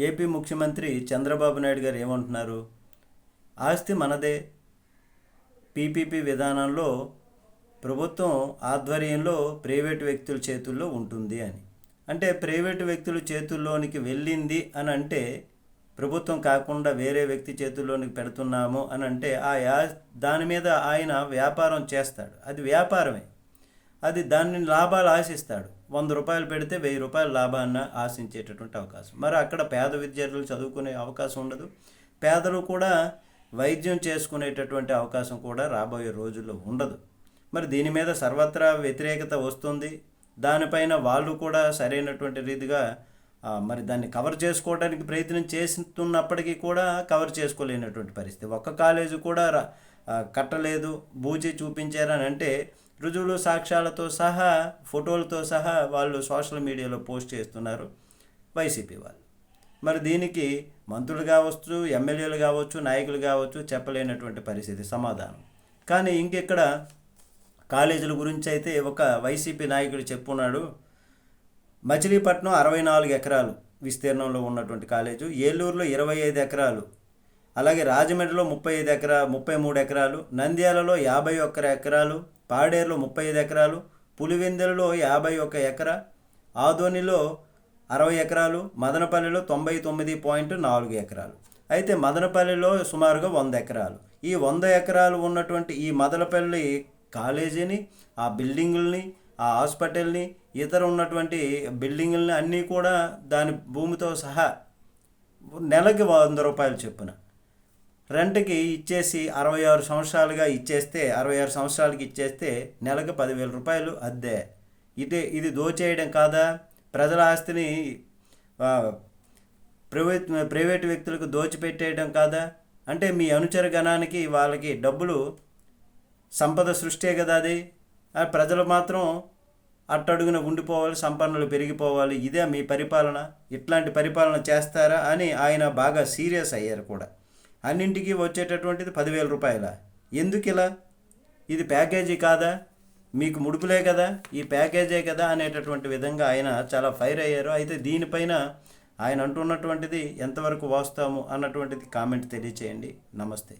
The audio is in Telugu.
ఏపీ ముఖ్యమంత్రి చంద్రబాబు నాయుడు గారు ఏమంటున్నారు? ఆస్తి మనదే. పీపీపీ విధానంలో ప్రభుత్వం ఆధ్వర్యంలో ప్రైవేటు వ్యక్తుల చేతుల్లో ఉంటుంది అని. అంటే ప్రైవేటు వ్యక్తుల చేతుల్లోనికి వెళ్ళింది అని అంటే ప్రభుత్వం కాకుండా వేరే వ్యక్తి చేతుల్లోనికి పెడుతున్నాము అని అంటే ఆ యా దాని మీద ఆయన వ్యాపారం చేస్తాడు. అది వ్యాపారమే. అది దాన్ని లాభాలు ఆశిస్తాడు. వంద రూపాయలు పెడితే వెయ్యి రూపాయల లాభాన్ని ఆశించేటటువంటి అవకాశం. మరి అక్కడ పేద విద్యార్థులు చదువుకునే అవకాశం ఉండదు. పేదలు కూడా వైద్యం చేసుకునేటటువంటి అవకాశం కూడా రాబోయే రోజుల్లో ఉండదు. మరి దీని మీద సర్వత్రా వ్యతిరేకత వస్తుంది. దానిపైన వాళ్ళు కూడా సరైనటువంటి రీతిగా మరి దాన్ని కవర్ చేసుకోవడానికి ప్రయత్నం చేస్తున్నప్పటికీ కూడా కవర్ చేసుకోలేనటువంటి పరిస్థితి. ఒక్క కాలేజీ కూడా కట్టలేదు. బూచి చూపించారని అంటే రుజువులు సాక్ష్యాలతో సహా ఫోటోలతో సహా వాళ్ళు సోషల్ మీడియాలో పోస్ట్ చేస్తున్నారు వైసీపీ వాళ్ళు. మరి దీనికి మంత్రులు కావచ్చు ఎమ్మెల్యేలు కావచ్చు నాయకులు కావచ్చు చెప్పలేనటువంటి పరిస్థితి సమాధానం. కానీ ఇంకెక్కడ కాలేజీల గురించి అయితే ఒక వైసీపీ నాయకుడు చెప్పున్నాడు మచిలీపట్నం అరవై నాలుగు ఎకరాలు విస్తీర్ణంలో ఉన్నటువంటి కాలేజు ఏలూరులో ఇరవై ఐదు ఎకరాలు అలాగే రాజమండ్రిలో ముప్పై ఐదు ఎకరా ముప్పై మూడు ఎకరాలు నంద్యాలలో యాభై ఒక్క ఎకరాలు పాడేరులో ముప్పై ఐదు ఎకరాలు పులివెందులలో యాభై ఒక ఎకరా ఆదోనిలో అరవై ఎకరాలు మదనపల్లిలో తొంభై తొమ్మిది పాయింట్ నాలుగు ఎకరాలు. అయితే మదనపల్లిలో సుమారుగా వంద ఎకరాలు. ఈ వంద ఎకరాలు ఉన్నటువంటి ఈ మదనపల్లి కాలేజీని ఆ బిల్డింగుల్ని ఆ హాస్పిటల్ని ఇతర ఉన్నటువంటి బిల్డింగుల్ని అన్నీ కూడా దాని భూమితో సహా నెలకి వంద రూపాయలు చొప్పున రెంట్కి ఇచ్చేసి అరవై ఆరు సంవత్సరాలుగా ఇచ్చేస్తే అరవై ఆరు సంవత్సరాలకి ఇచ్చేస్తే నెలకు పదివేల రూపాయలు అద్దె. ఇది ఇది దోచేయడం కాదా? ప్రజల ఆస్తిని ప్రైవేట్ ప్రైవేట్ వ్యక్తులకు దోచిపెట్టేయడం కాదా? అంటే మీ అనుచర గణానికి వాళ్ళకి డబ్బులు సంపద సృష్టే కదా అది? ప్రజలు మాత్రం అట్టడుగున ఉండిపోవాలి సంపన్నులు పెరిగిపోవాలి. ఇదే మీ పరిపాలన. ఇట్లాంటి పరిపాలన చేస్తారా అని ఆయన బాగా సీరియస్ అయ్యారు కూడా. అన్నింటికి వచ్చేటటువంటిది పదివేల రూపాయల. ఎందుకు ఇలా? ఇది ప్యాకేజీ కాదా? మీకు ముడుపులే కదా? ఈ ప్యాకేజే కదా అనేటటువంటి విధంగా ఆయన చాలా ఫైర్ అయ్యారు. అయితే దీనిపైన ఆయన అంటున్నటువంటిది ఎంతవరకు వాస్తాము? అన్నటువంటిది కామెంట్ తెలియచేయండి. నమస్తే.